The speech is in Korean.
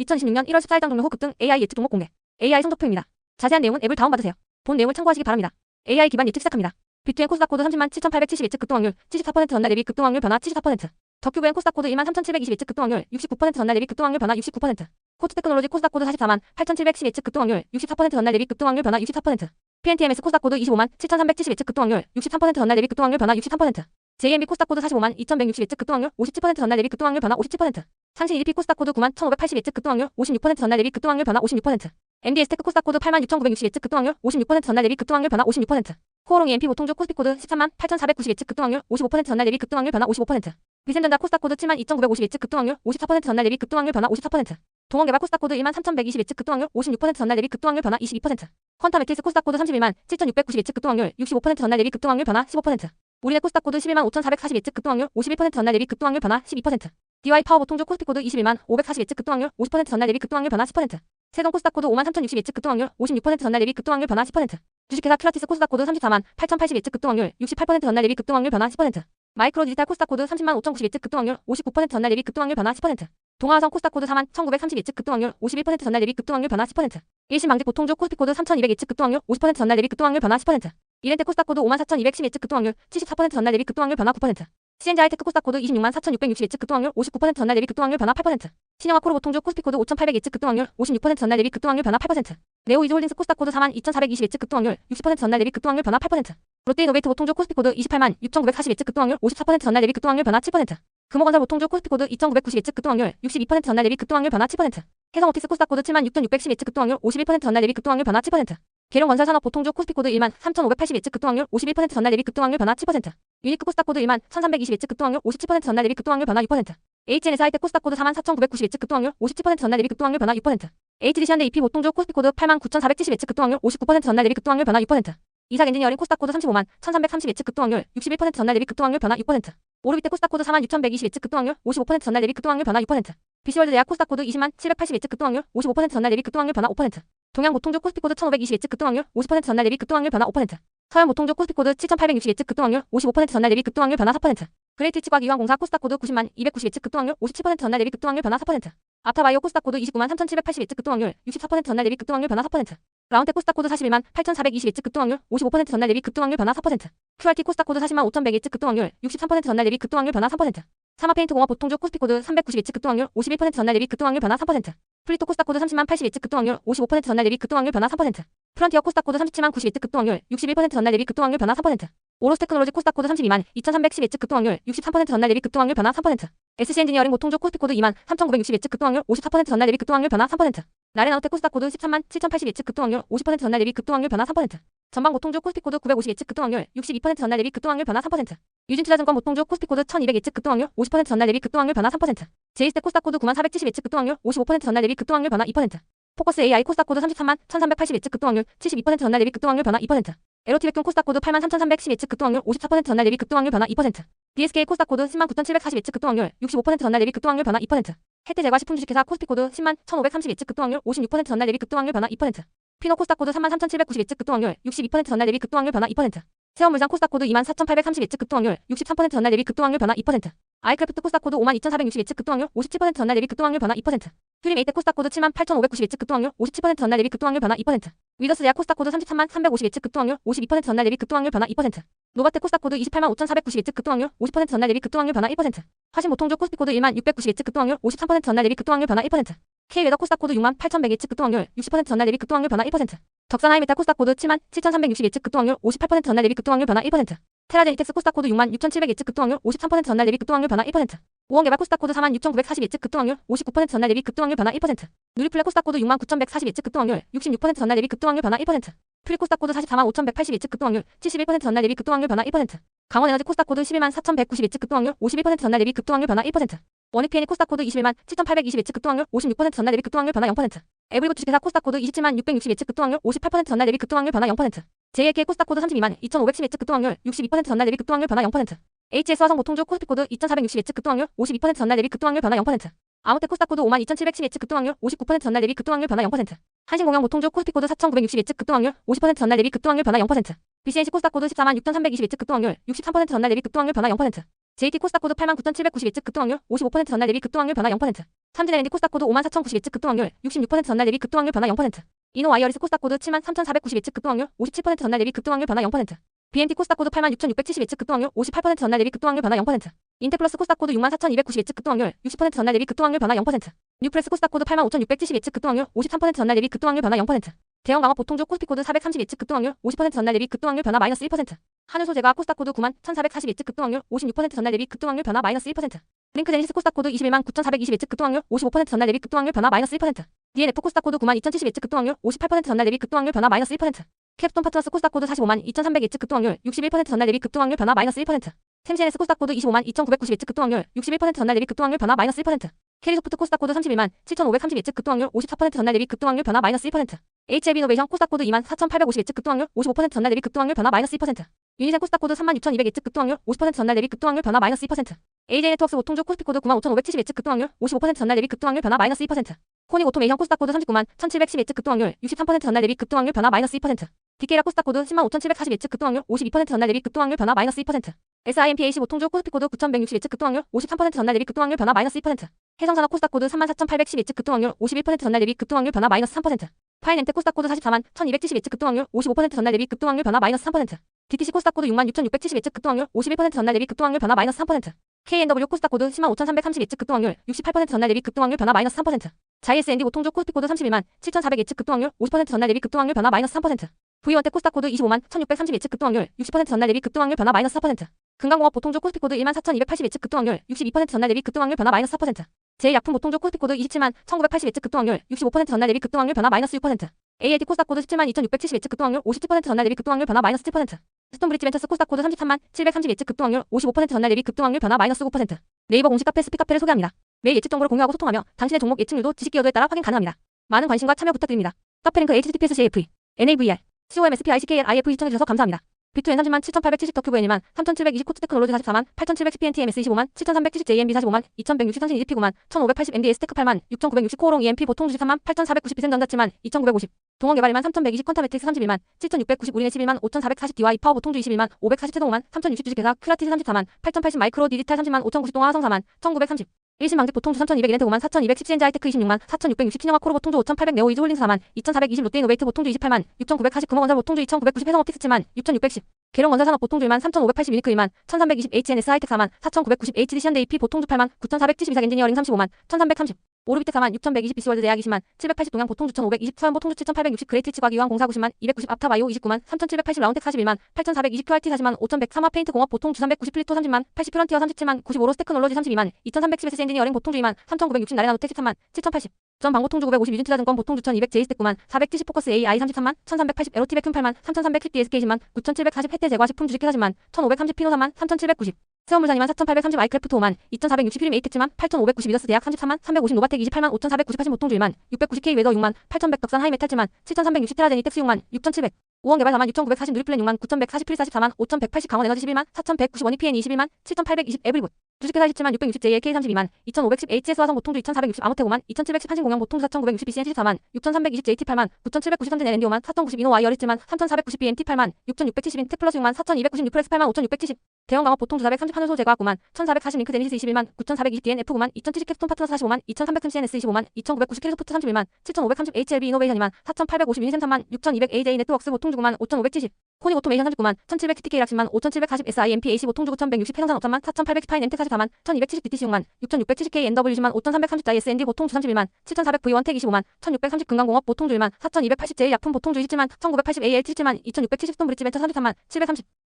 2026년 1월 14일 장 종료 후 급등 AI 예측 종목 공개. AI 성적표입니다. 자세한 내용은 앱을 다운받으세요. 본 내용을 참고하시기 바랍니다. AI 기반 예측 시작합니다. 비트엔 코스닥 코드 30만 7,870 예측 급등 확률 74% 전날 대비 급등 확률 변화 74%. 덕큐브엔 코스닥 코드 2만 3,720 예측 급등 확률 69% 전날 대비 급등 확률 변화 69%. 코트 테크놀로지 코스닥 코드 44만 8,710 예측 급등 확률 64% 전날 대비 급등 확률 변화 64%. PNTMS 코스닥 코드 25만 7,370 예측 급등 확률 63% 전날 대비 급등 확률 변화 63%. JMB 코스닥 코드 45만 2,160 예측 급등 확률 57% 전날 대비 급등 확률 변화 57%. 상신 EDP 코스닥 코드 9만 1,580 예측 급등 확률 56% 전날 대비 급등 확률 변화 56%. MDS 테크 코스닥 코드 8만 6,960 예측 급등 확률 56% 전날 대비 급등 확률 변화 56%. 코오롱 EMP 보통주 코스피 코드 13만 8,490 예측 급등 확률 55% 전날 대비 급등 확률 변화 55%. 위센전자 코스닥 코드 7만 2,950 예측 급등 확률 54% 전날 대비 급등 확률 변화 54%. 동원개발 코스닥 코드 1만 3,120 예측 급등 확률 56% 전날 대비 급등 확률 변화 22%. 퀀타 매트리스 코스닥 코드 31만 7,690 예측 급등 확률 65% 전날 대비 급등 확률 변화 15%. 우리네 코스닥 코드 11만 5,440 예측 급등 확률 51% 전날 대비 급등 확률 변화 12%. DY 파워 보통주 코스피 코드 21만 540 예측 급등 확률 50% 전날 대비 급등 확률 변화 10%. 세동 코스닥 코드 5만 3,060 예측 급등 확률 56% 전날 대비 급등 확률 변화 10%. 주식회사 큐라티스 코스닥 코드 34만 8,080 예측 급등 확률 68% 전날 대비 급등 확률 변화 10%. 마이크로 디지털 코스닥 코드 30만 5,090 예측 급등 확률 59% 전날 대비 급등 확률 변화 10%. 동아화성 코스닥 코드 4만 1,930 예측 급등 확률 51% 전날 대비 급등 확률 변화 10%. 일신 방직 보통주 코스피 코드 3,200 예측 급등 확률 50% 전날 대비 급등 확률 변화 10%. 이렌테 코스닥 코드 5만 4,210 예측 급등 확률 74% 전날 대비 급등 확률 변화 9%. CNJ 하이테크 코스닥 코드 26만 4,660 예측 급등 확률 59% 전날 대비 급등 확률 변화 8%. 신영화 코르 보통주 코스피 코드 5,800 예측 급등 확률 56% 전날 대비 급등 확률 변화 8%. 네오 이즈홀딩스 코스닥 코드 4만 2,420 예측 급등 확률 60% 전날 대비 급등 확률 변화 8%. 롯데이노베이트 보통주 코스피 코드 28만 6,940 예측 급등 확률 54% 전날 대비 급등 확률 변화 7%. 금호건설 보통주 코스피 코드 2,990 예측 급등 확률 62% 전날 대비 급등 확률 변화 7%. 해성오틱스 코스닥 코드 7만 6,610 예측 급등 확률 51% 전날 대비 급등 확률 변화 7%. 계룡건설산업 보통주 코스피 코드 1만 3,580 예측 급등 확률 51% 전날 대비 급등 확률 변화 7%. 유니크 코스닥 코드 1만 1,320 예측 급등 확률 57% 전날 대비 급등 확률 변화 6%. HNS 하이텍 코스닥 코드 4만 4,990 예측 급등 확률 57% 전날 대비 급등 확률 변화 6%. HDC 현대 EP 보통주 코스피 코드 8만 9,470 예측 급등 확률 59% 전날 대비 급등 확률 변화 6%. 이삭 엔지니어링 코스닥 코드 35만 1,330 예측 급등 확률 61% 전날 대비 급등 확률 변화 6%. 오르비트 코스닥 코드 4만 6,120 예측 급등 확률 55% 전날 대비 급등 확률 변화 6%. 비시월드 대학 코스닥 코드 20만 780 예측 급등 확률 55% 전날 대비 급등 확률 변화 5%. 동양 보통주 코스피 코드 1,520 예측 급등 확률 50% 전날 대비 급등 확률 변화 5%. 서현 보통주 코스피 코드 7,860 예측 급등 확률 55% 전날 대비 급등 확률 변화 4%. 그레이트 치과 이황공사 코스닥 코드 90만 290 예측 급등 확률 57% 전날 대비 급등 확률 변화 4%. 아타바이오 코스닥 코드 29만 3,780 예측 급등 확률 64% 전날 대비 급등 확률 변화 4%. 라운테 코스닥 코드 41만 8,420 예측 급등 확률 55% 전날 대비 급등 확률 변화 4%. QRT 코스닥 코드 40만 5,100 예측 급등 확률 63% 전날 대비 급등 확률 변화 3%. 사마페인트 공업 보통주 코스피 코드 390 예측 급등 확률 51% 전날 대비 급등 확률 변화 3%. 플리토 코스닥 코드 30만 80 예측 급등 확률 55% 전날 대비 급등 확률 변화 3%. 프런티어 코스닥 코드 37만 90 예측 급등 확률 61% 전날 대비 급등 확률 변화 3%. 오로스 테크놀로지 코스닥 코드 32만 2310 예측 급등 확률 63% 전날 대비 급등 확률 변화 3%. SC 엔지니어링 보통주 코스피 코드 2만 3960 예측 급등 확률 54% 전날 대비 급등 확률 변화 3%. 나레나우테 코스닥 코드 13만 7080 예측 급등 확률 50% 전날 대비 급등 확률 변화 3%. 전방 보통주 코스피 코드 950 예측 급등 확률 62% 전날 대비 급등 확률 변화 3%. 유진투자증권 보통주 코스피 코드 1200 예측 급등 확률 50% 전날 대비 급등 확률 변화 3%. 제이스테 코스닥 코드 9만 470 예측 급등 확률 55% 전날 대비 급등 확률 변화 2%. 포커스 AI 코스닥 코드 33만 1380 예측 급등 확률 72% 전날 대비 급등 확률 변화 2%. 에로티 백균 코스닥 코드 8만 3310 예측 급등 확률 54% 전날 대비 급등 확률 변화 2%. DSK 코스닥 코드 10만 9740 예측 급등 확률 65% 전날 대비 급등 확률 변화 2%. 혜태 제과 식품 주식회사 코스피 코드 10만 1530 예측 급등 확률 56% 전날 대비 급등 확률 변화 2%. 피노 코스닥 코드 3만 3790 예측 급등 확률 62% 전날 대비 급등 확률 변화 2%. 세원물산 코스닥 코드 2만 4830 예측 급등 확률 63% 전날 대비 급등 확률 변화 2%. 아이크래프트 코스닥 코드 5만 2460 예측 급등 확률 57% 전날 대비 급등 확률 변화 2%. 휴림 에이텍 코스닥 코드 7만 8590 예측 급등 확률 57% 전날 대비 급등 확률 변화 2%. 위더스 대학 코스닥 코드 33만 350 예측 급등 확률 52% 전날 대비 급등 확률 변화 2%. 노바텍 코스닥 코드 28만 5490 예측 급등 확률 50% 전날 대비 급등 확률 변화 1%. 화신 보통주 코스피 코드 1만 690 예측 급등 확률 53% 전날 대비 급등 확률 변화 1%. K웨더 코스닥 코드 6만 8100 예측 급등 확률 60% 전날 대비 급등 확률 변화 1%. 적산하이메탈 코스닥 코드 7만 7360 예측 급등 확률 58% 전날 대비 급등 확률 변화 1%. 테라제니텍스 코스닥 코드 6만 6700 예측 급등 확률 53% 전날 대비 급등 확률 변화 1%. 우원 개발 코스닥 코드 4만 6940 예측 급등 확률 59% 전날 대비 급등 확률 변화 1%. 누리플레 코스닥 코드 6만 9140 예측 급등 확률 66% 전날 대비 급등 확률 변화 1%. 프리 코스닥 코드 44만 5180 예측 급등 확률 71% 전날 대비 급등 확률 변화 1%. 강원에너지 코스닥 코드 11만 4190 예측 급등 확률 51% 전날 대비 급등 확률 변화 1%. 원익피엔이 코스닥 코드 21만 7820 예측 급등 확률 56% 전날 대비 급등 확률 변화 0%. 에브리고 주식회사 코스닥 코드 27만 660 예측 급등 확률 58% 전날 대비 급등 확률 변화 0%. JAK 코스닥 코드 32만 2510 예측 급등 확률 62% 전날 대비 급등 확률 변화 0%. HS 화성 보통주 코스피 코드 2460 예측 급등 확률 52% 전날 대비 급등 확률 변화 0%. 아무테 코스닥 코드 5만 2710 예측 급등 확률 59% 전날 대비 급등 확률 변화 0%. 한신공영 보통주 코스피 코드 4960 예측 급등 확률 50% 전날 대비 급등 확률 변화 0%. BCNC 코스닥 코드 14만 6320 예측 급등 확률 63% 전날 대비 급등 확률 변화 0%. JT 코스닥 코드 89,792즉 급등확률 55% 전날 대비 급등확률 변화 0%. 삼진 L&D 코스닥 코드 54,092즉 급등확률 66% 전날 대비 급등확률 변화 0%. 이노 와이어리스 코스닥 코드 73,492즉 급등확률 57% 전날 대비 급등확률 변화 0%. BMT 코스닥 코드 86,672즉 급등확률 58% 전날 대비 급등확률 변화 0%. 인테플러스 코스닥 코드 64,292즉 급등확률 60% 전날 대비 급등확률 변화 0%. 뉴프레스 코스닥 코드 85,672즉 급등확률 53% 전날 대비 급등확률 변화 0%. 대형 강업 보통주 코스피 코드 432즉 급등확률 50% 전날 대비 급등확률 변화 마이너스 1%. 하늘 소재가 코스닥 코드 91,442즉 급등확률 56% 전날 대비 급등확률 변화 마이너스 1%. 링크 제니시스 코스닥 코드 21만 9,421즉 급등확률 55% 전날 대비 급등확률 변화 마이너스 1%. DNF 코스닥 코드 9만 2,071즉 급등확률 58% 전날 대비 급등확률 변화 마이너스 1%. 캡스톤 파트너스 코스닥 코드 45만 2,301즉 급등확률 61% 전날 대비 급등확률 변화 마이너스 1%. 템시엔스 코스닥 코드 25만 2,991즉 급등확률 61% 전날 대비 급등확률 변화 마이너스 1%. 캐리소프트 코스닥 코드 31만 7,532즉 급등확률 54% 전날 대비 급등확률 변화 마이너스 1%. HLB 이노베이션 코스닥 코드 2만 4,851즉 급등확률 55% 전날 대비 급등확률 변화 마이너스 2%. 유니센 코스닥 코드 36,200즉 급등확률 50% 전날 대비 급등확률 변화 마이너스 2%. AJ 네트워크스 보통주 코스피 코드 95,571즉 급등확률 55% 전날 대비 급등확률 변화 마이너스 2%. 코닉 오토메이션 코스닥 코드 39만 1,711즉 급등확률 63% 전날 대비 급등확률 변화 마이너스 2%. 디케이라 코스닥 코드 10만 5,741즉 급등확률 52% 전날 대비 급등확률 변화 마이너스 2%. SIMPAC 보통주 코스피 코드 9,161즉 급등확률 53% 전날 대비 급등확률 변화 마이너스 2%. 해성산업 코스닥 코드 34,812즉 급등확률 51% 전날 대비 급등확률 변화 마이너스 3%. 파이낸테 코스닥 코드 44만 1,271즉 급등확률 55% 전날 대비 급등확률 변화 마이너스 3%. DTC 코스닥 코드 6만 6,671즉 급등확률 51% 전날 대비 급등확률 변화 마이너스 3%. KNW 코스닥 코드 10만 5,332즉 급등확률 68% 전날 대비 급등확률 변화 마이너스 3%. 자이에스앤디 보통주 코스피 코드 31만 7,400예측 급등확률 50% 전날 대비 급등확률 변화 마이너스 3%. V원택 코스닥 코드 25만 1,631예측 급등확률 60% 전날 대비 급등확률 변화 마이너스 4%. 금강공업 보통주 코스피 코드 1만 4,280예측 급등확률 62% 전날 대비 급등확률 변화 마이너스 4%. 제일약품 보통주 코스피 코드 27만 1,980예측 급등확률 65% 전날 대비 급등확률 변화 마이너스 6%. ALT 코스닥 코드 17만 2,670예측 급등확률 57% 전날 대비 급등확률 변화 마이너스 7%. 스톤브리지 벤처스 코스닥 코드 33만 730 예측 급등확률 55% 전날 대비 급등확률 변화 마이너스 9%. 네이버 공식 카페 스피카페를 소개합니다. 매일 예측 정보를 공유하고 소통하며 당신의 종목 예측률도 지식 기여도에 따라 확인 가능합니다. 많은 관심과 참여 부탁드립니다. 카페링크 https jf nav comspICKL IF 시청해주셔서 감사합니다. 비투 N30만 7870 더큐브 N이만 3720 코트 테크놀로지 44만 8710 PNTMS 25만 7770 JMB 45만 2160 선신 29만 1580 MDS 테크 8만 6960 코오롱 EMP 보통 주식 3만 8490 비생전자 7만 2950 동원개발 2만 3120 퀀타매틱스 31만 7690 우리네 11만 5440 DY 파워 보통주 21만 540 최동만 3060 주식회사 큐라티스 34만 8080 마이크로 디지털 30만 5090 동화 화성 4만 1930 일신 방직 보통주 3200 이렌트 5만 4210 CNG 하이테크 26만 4660 신영화 코로 보 통주 5800 네오 이즈 홀딩스 4만 2420 롯데 이노베이트 보통주 28만 6940 금호건설 보통주 2990 해성업 틱스 7만 6610 계룡건설산업 보통주 1만 3580 유니크 1만 1320 HNS 하이텍 4만 4990 HD 시현대 EP 보통주 8만 9470 이삭 엔지니어링 35만 1330 오르비텍 4만 6120 비스월드 대학 20만 780 동양 보통주 1520 서현 보통주 7860 그레이트 치과 기왕 공사 90만 290 앞탑 아이오 29만 3780 라운텍 41만 8420 QRT 40만 5100 3화 페인트 공업 보통주 390 플리토 30만 80 퓨런티어 37만 95로스 테크놀로지 32만 2310 s 엔지니어링 보통주 2만 3960 나레나노텍 13만 7080 전 방보통주 950 유진투자증권 보통주 1200 제이스텍 9만 470 포커스 AI 33만 1380 에로티 백큐 8만 3310 DSK 10만 9740 혜태 제과 식품 주식회사 10만 1530 피노 3만 3790 세원물산 2만 4830 아이크래프트 5만 2460 피림 에이텍7만 80,590 미더스 대학 33만 350 노바텍 28만 5498 보통주 1만 690K 웨더 6만 8100 덕산 하이메탈 7만 7360 테라제니 텍스 6만 6700 5원 개발 4만 6140 누리플랜 6만 9140필 44만 5180 강원 에너지 11만 4190 원이PN 21만 7820 에브리굿. 주식회사 17만 660 JLK 32만 2110 HS 화성 보통주 2460 아모텍 5만 2710 한신 공영 보통주 4960 BCN 74만 6320 JT 8만 9790 삼진 LND 5만 4090 이노 와이어리스 7만 3490 BNT 8만 6670 인 텍플러스 6만 4290 뉴프레스 8만 5670 대형 강업 보통주 430 한우소 제과 9만 1440 링크 제니시스 21만 9420 DNF 9만 2070 캡스톤 파트너스 45만 2330 CNS 25만 2990 캐리소프트 31만 7530 HLB 이노베이션 2만 4850 유니셈 3만 6200 AJ 네트워크스 보통주 9만 5570 코닉 오토메이션 39만 1700 TK 락십만 5740 SIMP AC 보통주 9160 해상산 5천만 4800 스파인 엠텍 44만 1270 DTC 6만 6670K NW 10만 5330 JSND 보통주 31만 7400 V 원텍 25만 1630 금강공업 보통주 1만 4280 제일 약품 보통주 27만 1980 AL 77만 2670 스톤브리지 벤처 33만 730